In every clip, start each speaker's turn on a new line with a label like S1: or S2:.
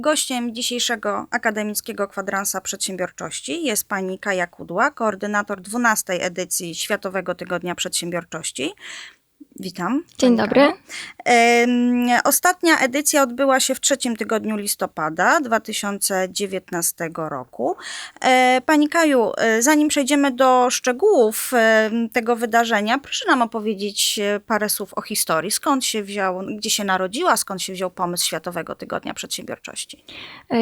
S1: Gościem dzisiejszego akademickiego kwadransa przedsiębiorczości jest pani Kaja Kudła, koordynator 12 edycji Światowego Tygodnia Przedsiębiorczości. Witam.
S2: Dzień dobry.
S1: Ostatnia edycja odbyła się w trzecim tygodniu listopada 2019 roku. E, Pani Kaju, e, zanim przejdziemy do szczegółów tego wydarzenia, proszę nam opowiedzieć e, parę słów o historii. Skąd się wziął, gdzie się narodziła, skąd się wziął pomysł Światowego Tygodnia Przedsiębiorczości?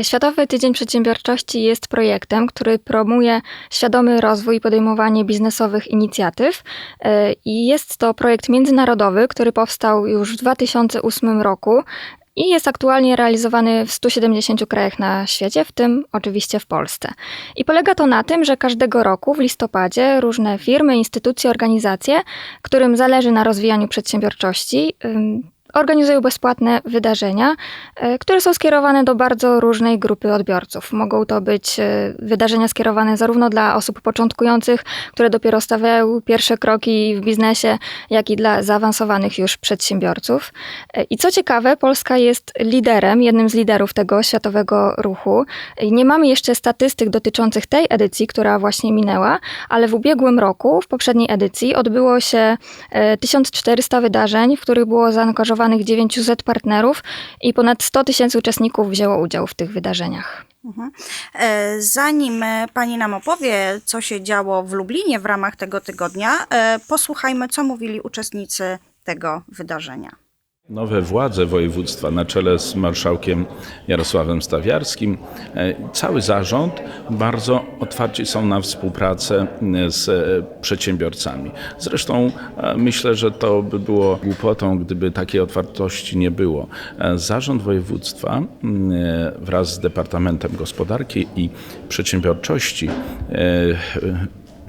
S2: Światowy Tydzień Przedsiębiorczości jest projektem, który promuje świadomy rozwój i podejmowanie biznesowych inicjatyw. I jest to projekt międzynarodowy, który powstał już w 2008 roku i jest aktualnie realizowany w 170 krajach na świecie, w tym oczywiście w Polsce. I polega to na tym, że każdego roku w listopadzie różne firmy, instytucje, organizacje, którym zależy na rozwijaniu przedsiębiorczości, organizują bezpłatne wydarzenia, e, które są skierowane do bardzo różnej grupy odbiorców. Mogą to być e, wydarzenia skierowane zarówno dla osób początkujących, które dopiero stawiają pierwsze kroki w biznesie, jak i dla zaawansowanych już przedsiębiorców. E, I co ciekawe, Polska jest liderem, jednym z liderów tego światowego ruchu. Nie mamy jeszcze statystyk dotyczących tej edycji, która właśnie minęła, ale w ubiegłym roku, w poprzedniej edycji, odbyło się e, 1400 wydarzeń, w których było zaangażowanych 900 partnerów i ponad 100 tysięcy uczestników wzięło udział w tych wydarzeniach.
S1: Mhm. E, Zanim pani nam opowie, co się działo w Lublinie w ramach tego tygodnia, e, posłuchajmy, co mówili uczestnicy tego wydarzenia.
S3: Nowe władze województwa na czele z marszałkiem Jarosławem Stawiarskim, e, cały zarząd bardzo otwarci są na współpracę e, z e, przedsiębiorcami. Zresztą myślę, że to by było głupotą, gdyby takiej otwartości nie było. Zarząd województwa wraz z Departamentem Gospodarki i Przedsiębiorczości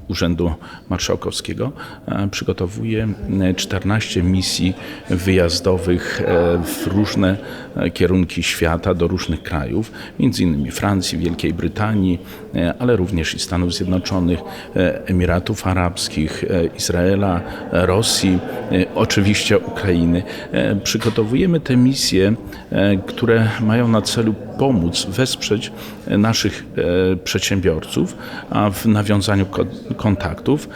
S3: Urzędu Marszałkowskiego e, przygotowuje e, 14 misji wyjazdowych e, w różne e, kierunki świata, do różnych krajów, między innymi Francji, Wielkiej Brytanii, e, ale również i Stanów Zjednoczonych, e, Emiratów Arabskich, e, Izraela, e, Rosji, e, oczywiście Ukrainy. E, Przygotowujemy te misje, e, które mają na celu pomóc, wesprzeć e, naszych e, przedsiębiorców w nawiązaniu ko- kontaktów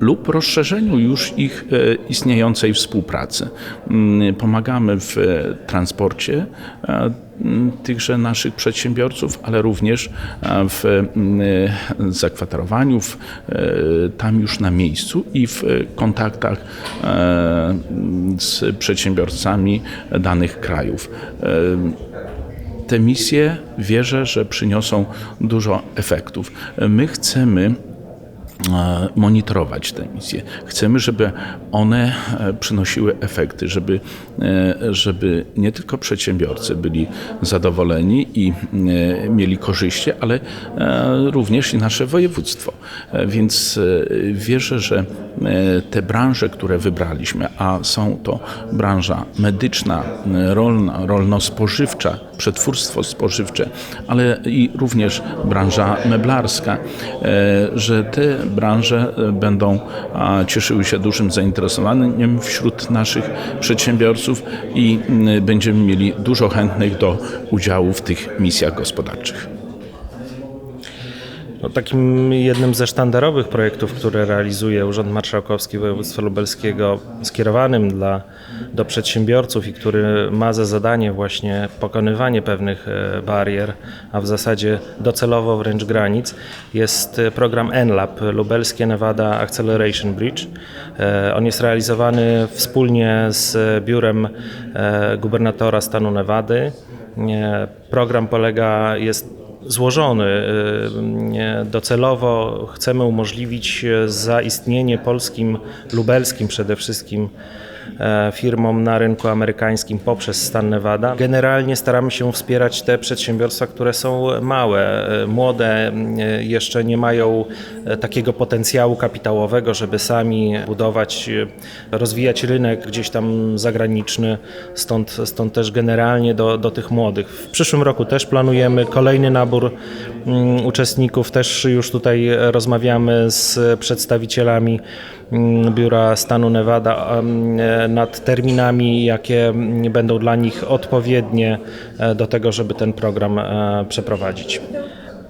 S3: lub rozszerzeniu już ich e, istniejącej współpracy. Mm, Pomagamy w e, transporcie e, tychże naszych przedsiębiorców, ale również e, w e, zakwaterowaniu, w, e, tam już na miejscu i w kontaktach z przedsiębiorcami danych krajów. Te misje wierzę, że przyniosą dużo efektów. My chcemy monitorować te misje. Chcemy, żeby one e, przynosiły efekty, żeby, e, żeby nie tylko przedsiębiorcy byli zadowoleni i e, mieli korzyści, ale e, również i nasze województwo. E, Więc e, wierzę, że e, te branże, które wybraliśmy, a są to branża medyczna, e, rolna, rolno-spożywcza, przetwórstwo spożywcze, ale i również branża meblarska, e, że te branże e, będą cieszyły się dużym zainteresowaniem wśród naszych przedsiębiorców i będziemy mieli dużo chętnych do udziału w tych misjach gospodarczych.
S4: No, takim jednym ze sztandarowych projektów, które realizuje Urząd Marszałkowski Województwa Lubelskiego, skierowanym dla, do przedsiębiorców i który ma za zadanie właśnie pokonywanie pewnych e, barier, a w zasadzie docelowo wręcz granic, jest e, program NLAB Lubelskie Nevada Acceleration Bridge. E, On jest realizowany wspólnie z biurem gubernatora stanu Nevady. Program polega, jest złożony. y, Docelowo chcemy umożliwić e, zaistnienie polskim, lubelskim przede wszystkim firmom na rynku amerykańskim poprzez stan Nevada. Generalnie staramy się wspierać te przedsiębiorstwa, które są małe, e, młode, e, jeszcze nie mają e, takiego potencjału kapitałowego, żeby sami budować, e, rozwijać rynek gdzieś tam zagraniczny, stąd, stąd też generalnie do, do tych młodych. W przyszłym roku też planujemy kolejny nabór mm, uczestników, też już tutaj rozmawiamy z przedstawicielami Biura Stanu Nevada em, e, nad terminami, jakie mm, będą dla nich odpowiednie e, do tego, żeby ten program e, przeprowadzić.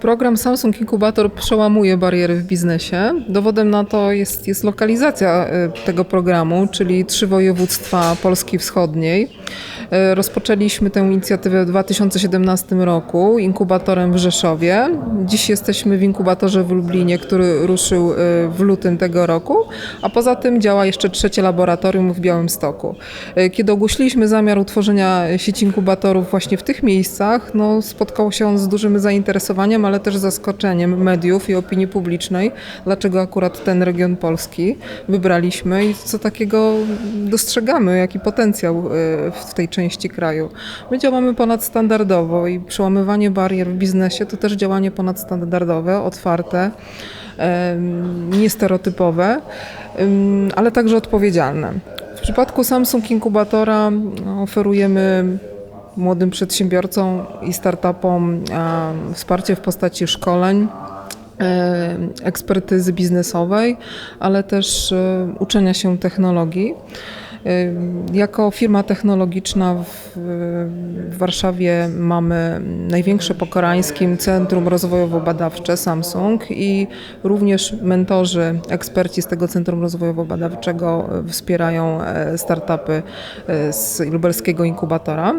S5: Program Samsung Inkubator przełamuje bariery w biznesie. Dowodem na to jest, jest lokalizacja tego programu, czyli trzy województwa Polski Wschodniej. Y, Rozpoczęliśmy tę inicjatywę w 2017 roku inkubatorem w Rzeszowie. Dziś jesteśmy w inkubatorze w Lublinie, który ruszył y, w lutym tego roku, a poza tym działa jeszcze trzecie laboratorium w Białymstoku. Y, Kiedy ogłosiliśmy zamiar utworzenia sieci inkubatorów właśnie w tych miejscach, no, spotkał się on z dużym zainteresowaniem, ale też zaskoczeniem mediów i opinii publicznej, dlaczego akurat ten region Polski wybraliśmy i co takiego dostrzegamy, jaki potencjał y, w tej części kraju. My działamy ponadstandardowo i przełamywanie barier w biznesie to też działanie ponadstandardowe, otwarte, niestereotypowe, ale także odpowiedzialne. W przypadku Samsung Inkubatora no, oferujemy młodym przedsiębiorcom i startupom wsparcie w postaci szkoleń, e, ekspertyzy biznesowej, ale też e, uczenia się technologii. E, Jako firma technologiczna w, Warszawie mamy największe po koreańskim Centrum Rozwojowo-Badawcze Samsung i również mentorzy, eksperci z tego Centrum Rozwojowo-Badawczego e, wspierają e, startupy e, z lubelskiego inkubatora.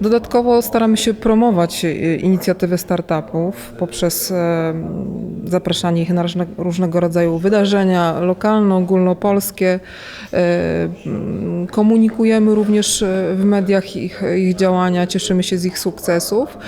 S5: Dodatkowo staramy się promować e, inicjatywy startupów poprzez zapraszanie ich na różne, różnego rodzaju wydarzenia lokalne, ogólnopolskie. Komunikujemy również e, w mediach ich, ich działania, cieszymy się z ich sukcesów,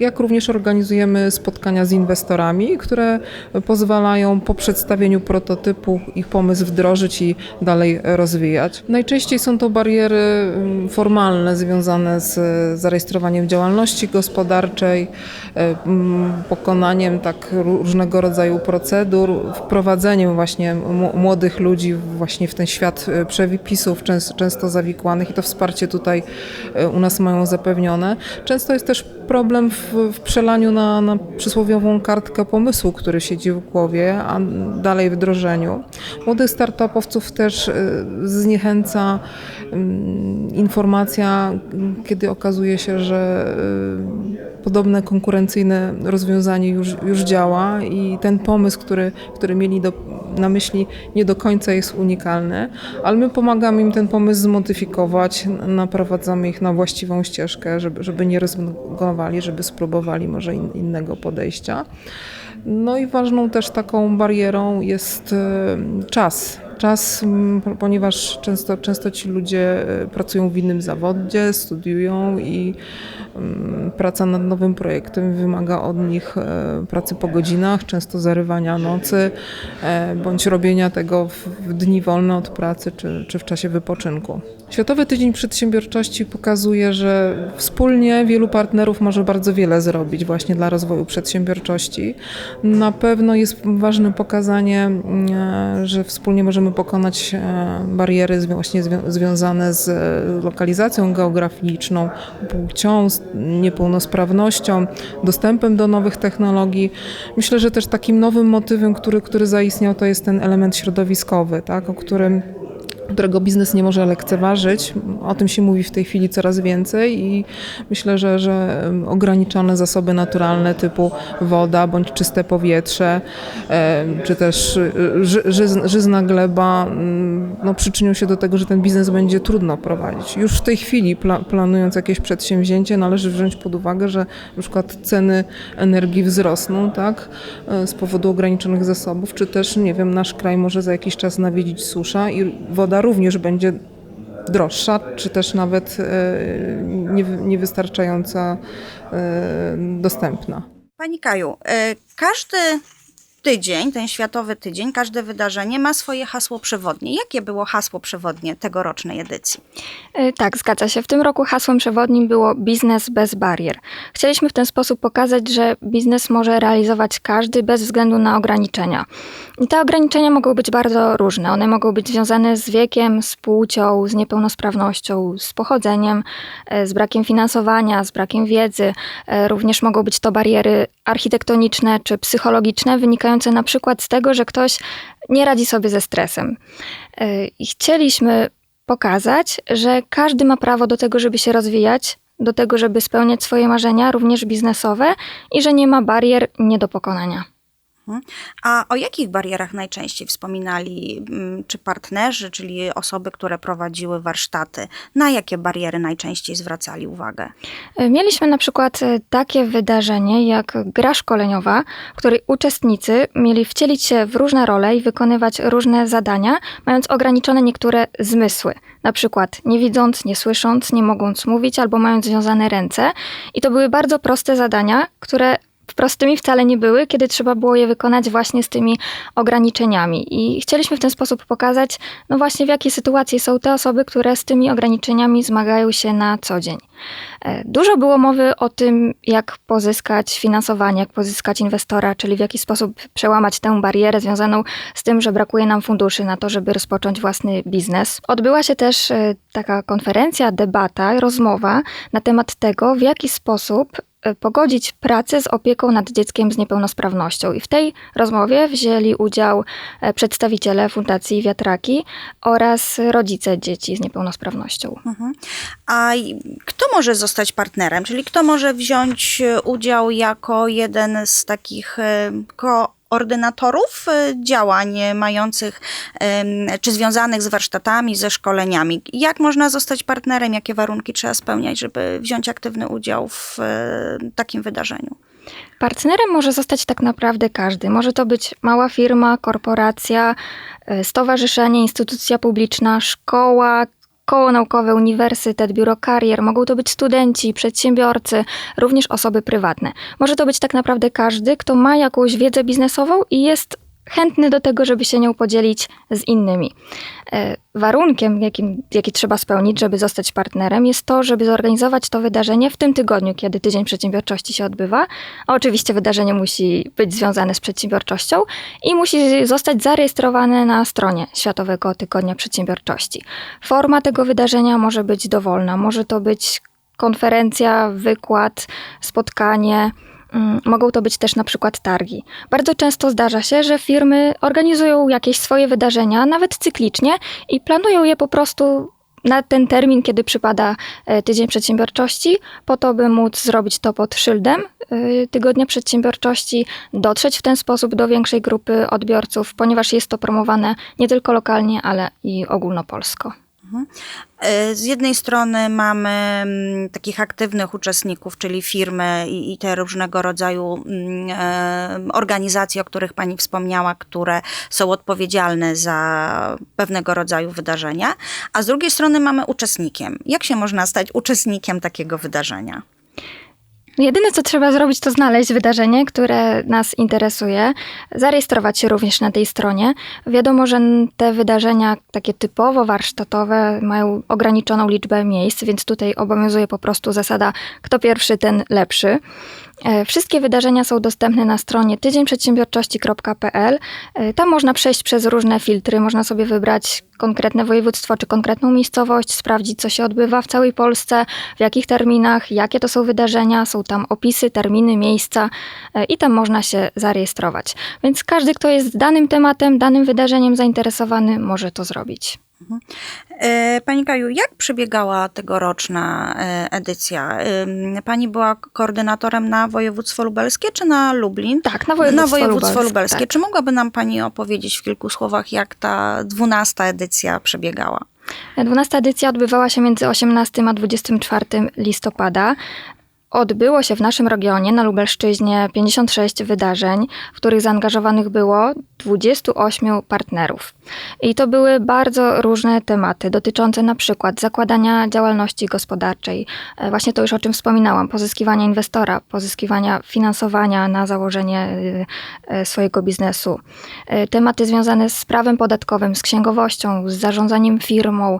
S5: jak również organizujemy spotkania z inwestorami, które pozwalają po przedstawieniu prototypu ich pomysł wdrożyć i dalej rozwijać. Najczęściej są to bariery mm, formalne związane z zarejestrowaniem działalności gospodarczej, e, mm, pokonaniem tak różnego rodzaju procedur, wprowadzeniem właśnie młodych ludzi właśnie w ten świat e, przepisów, często, zawikłanych i to wsparcie tutaj e, u nas mają zapewnione. Często jest też problem w, w przelaniu na, na przysłowiową kartkę pomysłu, który siedzi w głowie, a dalej wdrożeniu. Młodych startupowców też e, zniechęca mm, informacja, kiedy okazuje się, że e, podobne konkurencyjne rozwiązanie już, już działa i ten pomysł, który, który mieli do, na myśli, nie do końca jest unikalny, ale my pomagamy im ten pomysł zmodyfikować, naprowadzamy ich na właściwą ścieżkę, żeby, żeby nie rezygnowali, żeby spróbowali może in, innego podejścia. No i ważną też taką barierą jest e, czas. Czas, ponieważ często, często ci ludzie e, pracują w innym zawodzie, studiują i praca nad nowym projektem wymaga od nich e, pracy po godzinach, często zarywania nocy, e, bądź robienia tego w dni wolne od pracy czy, czy w czasie wypoczynku. Światowy Tydzień Przedsiębiorczości pokazuje, że wspólnie wielu partnerów może bardzo wiele zrobić właśnie dla rozwoju przedsiębiorczości. Na pewno jest ważne pokazanie, e, że wspólnie możemy pokonać e, bariery właśnie zwią- związane z e, lokalizacją geograficzną, płcią, niepełnosprawnością, dostępem do nowych technologii. Myślę, że też takim nowym motywem, który, który zaistniał, to jest ten element środowiskowy, tak, o którym którego biznes nie może lekceważyć. O tym się mówi w tej chwili coraz więcej i myślę, że, że ograniczone zasoby naturalne typu woda bądź czyste powietrze, czy też y, ży, żyz- żyzna gleba mm, no, przyczynią się do tego, że ten biznes będzie trudno prowadzić. Już w tej chwili pla- planując jakieś przedsięwzięcie należy wziąć pod uwagę, że na przykład ceny energii wzrosną tak, e, z powodu ograniczonych zasobów, czy też, nie wiem, nasz kraj może za jakiś czas nawiedzić susza i woda również będzie droższa, czy też nawet e, nie- niewystarczająca e, dostępna.
S1: Pani Kaju, e, każdy tydzień, ten światowy tydzień, każde wydarzenie ma swoje hasło przewodnie. Jakie było hasło przewodnie tegorocznej edycji?
S2: E, Tak, zgadza się. W tym roku hasłem przewodnim było biznes bez barier. Chcieliśmy w ten sposób pokazać, że biznes może realizować każdy bez względu na ograniczenia. I te ograniczenia mogą być bardzo różne. One mogą być związane z wiekiem, z płcią, z niepełnosprawnością, z pochodzeniem, e, z brakiem finansowania, z brakiem wiedzy. E, Również mogą być to bariery architektoniczne czy psychologiczne, wynikające na przykład z tego, że ktoś nie radzi sobie ze stresem. Y, I chcieliśmy pokazać, że każdy ma prawo do tego, żeby się rozwijać, do tego, żeby spełniać swoje marzenia, również biznesowe, i że nie ma barier nie do pokonania.
S1: A o jakich barierach najczęściej wspominali mm, czy partnerzy, czyli osoby, które prowadziły warsztaty? Na jakie bariery najczęściej zwracali uwagę?
S2: Y, Mieliśmy na przykład y, takie wydarzenie jak gra szkoleniowa, w której uczestnicy mieli wcielić się w różne role i wykonywać różne zadania, mając ograniczone niektóre zmysły. Na przykład nie widząc, nie słysząc, nie mogąc mówić albo mając związane ręce. I to były bardzo proste zadania, które prostymi wcale nie były, kiedy trzeba było je wykonać właśnie z tymi ograniczeniami. I chcieliśmy w ten sposób pokazać, no właśnie w jakiej sytuacji są te osoby, które z tymi ograniczeniami zmagają się na co dzień. E, Dużo było mowy o tym, jak pozyskać finansowanie, jak pozyskać inwestora, czyli w jaki sposób przełamać tę barierę związaną z tym, że brakuje nam funduszy na to, żeby rozpocząć własny biznes. Odbyła się też e, taka konferencja, debata, rozmowa na temat tego, w jaki sposób pogodzić pracę z opieką nad dzieckiem z niepełnosprawnością. I w tej rozmowie wzięli udział e, przedstawiciele Fundacji Wiatraki oraz rodzice dzieci z niepełnosprawnością.
S1: A i- kto może zostać partnerem? Czyli kto może wziąć e, udział jako jeden z takich e, koordynatorów e, działań e, mających czy związanych z warsztatami, ze szkoleniami? Jak można zostać partnerem? Jakie warunki trzeba spełniać, żeby wziąć aktywny udział w e, takim wydarzeniu?
S2: Partnerem może zostać tak naprawdę każdy. Może to być mała firma, korporacja, y, stowarzyszenie, instytucja publiczna, szkoła, koło naukowe, uniwersytet, biuro karier. Mogą to być studenci, przedsiębiorcy, również osoby prywatne. Może to być tak naprawdę każdy, kto ma jakąś wiedzę biznesową i jest chętny do tego, żeby się nią podzielić z innymi. E, Warunkiem, jakim, jaki trzeba spełnić, żeby zostać partnerem, jest to, żeby zorganizować to wydarzenie w tym tygodniu, kiedy Tydzień Przedsiębiorczości się odbywa. A oczywiście wydarzenie musi być związane z przedsiębiorczością i musi zostać zarejestrowane na stronie Światowego Tygodnia Przedsiębiorczości. Forma tego wydarzenia może być dowolna. Może to być konferencja, wykład, spotkanie. Mm, Mogą to być też na przykład targi. Bardzo często zdarza się, że firmy organizują jakieś swoje wydarzenia, nawet cyklicznie, i planują je po prostu na ten termin, kiedy przypada e, Tydzień Przedsiębiorczości, po to, by móc zrobić to pod szyldem e, Tygodnia Przedsiębiorczości, dotrzeć w ten sposób do większej grupy odbiorców, ponieważ jest to promowane nie tylko lokalnie, ale i ogólnopolsko.
S1: E, Z jednej strony mamy mm, takich aktywnych uczestników, czyli firmy i, i te różnego rodzaju mm, e, organizacje, o których Pani wspomniała, które są odpowiedzialne za pewnego rodzaju wydarzenia, a z drugiej strony mamy uczestnikiem. Jak się można stać uczestnikiem takiego wydarzenia?
S2: Jedyne, co trzeba zrobić, to znaleźć wydarzenie, które nas interesuje, zarejestrować się również na tej stronie. Wiadomo, że te wydarzenia takie typowo warsztatowe mają ograniczoną liczbę miejsc, więc tutaj obowiązuje po prostu zasada kto pierwszy, ten lepszy. E, Wszystkie wydarzenia są dostępne na stronie tydzieńprzedsiębiorczości.pl. E, Tam można przejść przez różne filtry, można sobie wybrać konkretne województwo czy konkretną miejscowość, sprawdzić, co się odbywa w całej Polsce, w jakich terminach, jakie to są wydarzenia. Są tam opisy, terminy, miejsca e, i tam można się zarejestrować. Więc każdy, kto jest danym tematem, danym wydarzeniem zainteresowany, może to zrobić.
S1: E, Pani Kaju, jak przebiegała tegoroczna e, edycja? Pani była koordynatorem na województwo lubelskie czy na Lublin?
S2: Tak, na województwo,
S1: na województwo lubelskie.
S2: lubelskie. tak.
S1: Czy mogłaby nam Pani opowiedzieć w kilku słowach, jak ta dwunasta edycja przebiegała?
S2: 12 edycja odbywała się między 18 a 24 listopada. Odbyło się w naszym regionie na Lubelszczyźnie 56 wydarzeń, w których zaangażowanych było 28 partnerów. I to były bardzo różne tematy, dotyczące na przykład zakładania działalności gospodarczej, e, właśnie to już o czym wspominałam, pozyskiwania inwestora, pozyskiwania finansowania na założenie e, e, swojego biznesu, tematy związane z prawem podatkowym, z księgowością, z zarządzaniem firmą.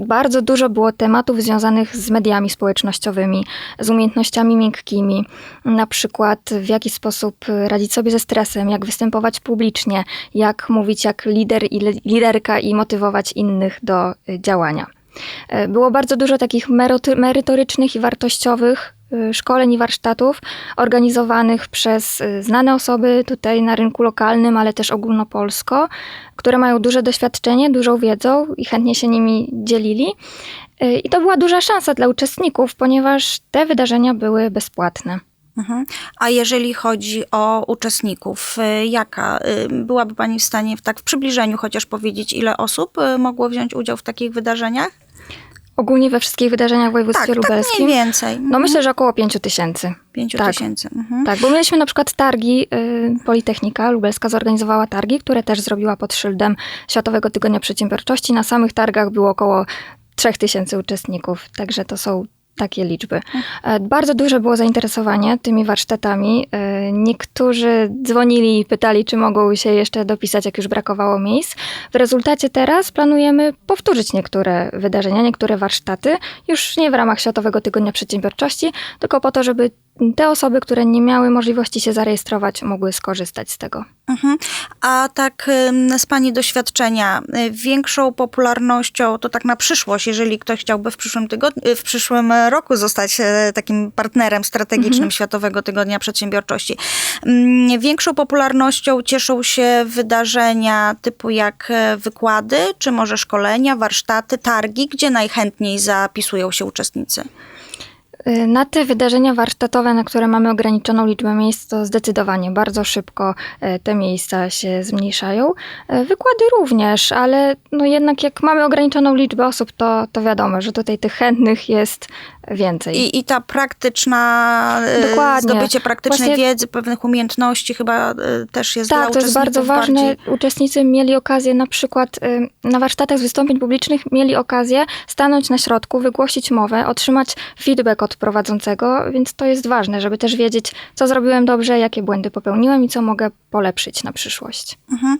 S2: Bardzo dużo było tematów związanych z mediami społecznościowymi, z umiejętnościami miękkimi, na przykład w jaki sposób radzić sobie ze stresem, jak występować publicznie, jak mówić jak lider i li- liderka i motywować innych do y, działania. E, Było bardzo dużo takich merytorycznych i wartościowych y, szkoleń i warsztatów organizowanych przez y, znane osoby tutaj na rynku lokalnym, ale też ogólnopolsko, które mają duże doświadczenie, dużą wiedzą i chętnie się nimi dzielili. I to była duża szansa dla uczestników, ponieważ te wydarzenia były bezpłatne.
S1: Mhm. A jeżeli chodzi o uczestników, y, jaka y, byłaby Pani w stanie w tak w przybliżeniu chociaż powiedzieć, ile osób y, mogło wziąć udział w takich wydarzeniach?
S2: Ogólnie we wszystkich wydarzeniach w województwie
S1: Tak, tak
S2: lubelskim.
S1: mniej więcej.
S2: No myślę, że około 5 tysięcy.
S1: Pięciu
S2: tak.
S1: tysięcy. Mhm.
S2: Tak, bo mieliśmy na przykład targi, Politechnika Lubelska zorganizowała targi, które też zrobiła pod szyldem Światowego Tygodnia Przedsiębiorczości. Na samych targach było około 3000 uczestników, także to są takie liczby. E, Bardzo duże było zainteresowanie tymi warsztatami. E, Niektórzy dzwonili i pytali, czy mogą się jeszcze dopisać, jak już brakowało miejsc. W rezultacie teraz planujemy powtórzyć niektóre wydarzenia, niektóre warsztaty, już nie w ramach Światowego Tygodnia Przedsiębiorczości, tylko po to, żeby te osoby, które nie miały możliwości się zarejestrować, mogły skorzystać z tego.
S1: Mhm. A tak z Pani doświadczenia, y, większą popularnością to tak na przyszłość, jeżeli ktoś chciałby w przyszłym, tygodniu, w przyszłym roku zostać e, takim partnerem strategicznym Światowego Tygodnia Przedsiębiorczości, ym, większą popularnością cieszą się wydarzenia typu jak e, wykłady, czy może szkolenia, warsztaty, targi, gdzie najchętniej zapisują się uczestnicy?
S2: Y, Na te wydarzenia warsztatowe, na które mamy ograniczoną liczbę miejsc, to zdecydowanie bardzo szybko e, te miejsca się zmniejszają. E, Wykłady również, ale no jednak jak mamy ograniczoną liczbę osób, to, to wiadomo, że tutaj tych chętnych jest więcej.
S1: I, I ta praktyczna, e,
S2: Dokładnie.
S1: zdobycie praktycznej
S2: Właśnie-
S1: wiedzy, pewnych umiejętności chyba e, też jest dla
S2: Tak, to jest bardzo ważne.
S1: bardziej...
S2: Uczestnicy mieli okazję na przykład y, na warsztatach z wystąpień publicznych mieli okazję stanąć na środku, wygłosić mowę, otrzymać feedback od prowadzącego, więc to jest ważne, żeby też wiedzieć, co zrobiłem dobrze, jakie błędy popełniłem i co mogę polepszyć na przyszłość.
S1: Mhm.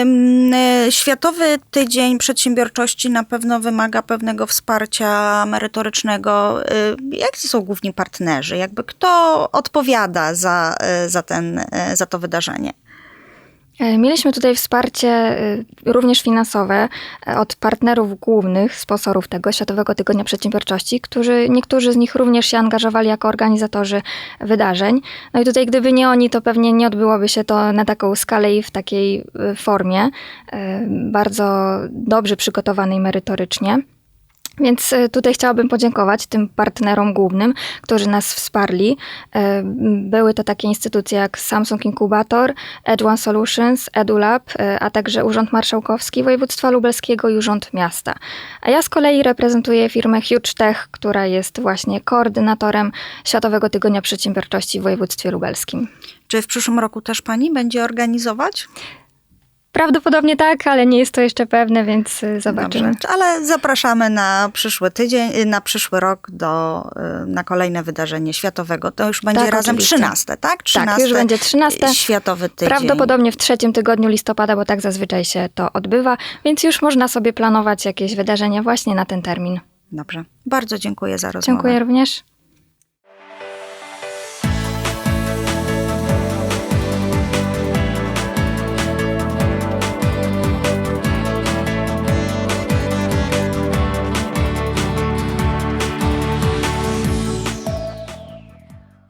S1: Ym, y, Światowy Tydzień Przedsiębiorczości na pewno wymaga pewnego wsparcia merytorycznego. Y, Jacy są główni partnerzy? Jakby kto odpowiada za, y, za, ten, y, za to wydarzenie?
S2: E, Mieliśmy tutaj wsparcie również finansowe e, od partnerów głównych, sponsorów tego Światowego Tygodnia Przedsiębiorczości, którzy, niektórzy z nich również się angażowali jako organizatorzy wydarzeń. No i tutaj gdyby nie oni, to pewnie nie odbyłoby się to na taką skalę i w takiej formie, y, bardzo dobrze przygotowanej merytorycznie. Więc y, tutaj chciałabym podziękować tym partnerom głównym, którzy nas wsparli. Y, Były to takie instytucje jak Samsung Incubator, Edge Solutions, EduLab, y, a także Urząd Marszałkowski Województwa Lubelskiego i Urząd Miasta. A ja z kolei reprezentuję firmę Huge Tech, która jest właśnie koordynatorem Światowego Tygodnia Przedsiębiorczości w województwie lubelskim.
S1: Czy w przyszłym roku też pani będzie organizować?
S2: Prawdopodobnie tak, ale nie jest to jeszcze pewne, więc y, zobaczymy.
S1: Dobrze. Ale zapraszamy na przyszły tydzień, y, na przyszły rok do, y, na kolejne wydarzenie światowego. To już będzie
S2: Tak,
S1: razem
S2: oczywiście.
S1: 13, tak? 13
S2: Tak, już będzie 13.
S1: Światowy Tydzień.
S2: Prawdopodobnie w trzecim tygodniu listopada, bo tak zazwyczaj się to odbywa, więc już można sobie planować jakieś wydarzenia właśnie na ten termin.
S1: Dobrze. Bardzo dziękuję za rozmowę.
S2: Dziękuję również.